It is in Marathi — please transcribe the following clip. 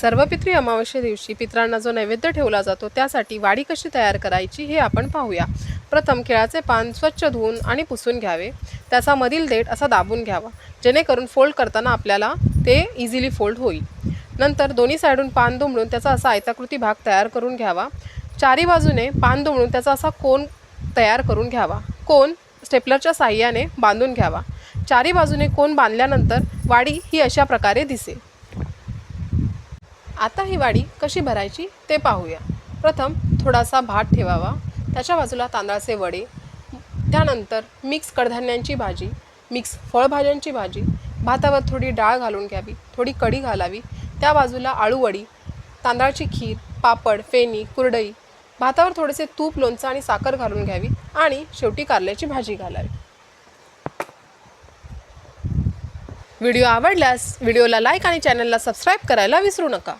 सर्वपित्री अमावस्ये दिवशी पित्रांना जो नैवेद्य ठेवला जातो त्यासाठी वाडी कशी तयार करायची हे आपण पाहूया. प्रथम केळाचे पान स्वच्छ धुवून आणि पुसून घ्यावे. त्याचा मधील देठ असा दाबून घ्यावा जेणेकरून फोल्ड करताना आपल्याला ते इझिली फोल्ड होईल. नंतर दोन्ही साईडून पान दुमडून त्याचा असा आयताकृती भाग तयार करून घ्यावा. चारी बाजूने पान दुमडून त्याचा असा कोन तयार करून घ्यावा. कोन स्टेपलरच्या साह्याने बांधून घ्यावा. चारी बाजूने कोन बांधल्यानंतर वाडी ही अशा प्रकारे दिसेल. आता ही वाडी कशी भरायची ते पाहूया. प्रथम थोडासा भात ठेवावा. त्याच्या बाजूला तांदळाचे वडे. त्यानंतर मिक्स कडधान्यांची भाजी मिक्स फळभाज्यांची भाजी. भातावर थोडी डाळ घालून घ्यावी. थोडी कढी घालावी. त्या बाजूला आळूवडी तांदळाची खीर पापड फेणी कुरडई. भातावर थोडेसे तूप लोणचं आणि साखर घालून घ्यावी आणि शेवटी कारल्याची भाजी घालावी. व्हिडिओ आवडल्यास व्हिडिओला लाईक आणि चॅनलला सबस्क्राईब करायला विसरू नका.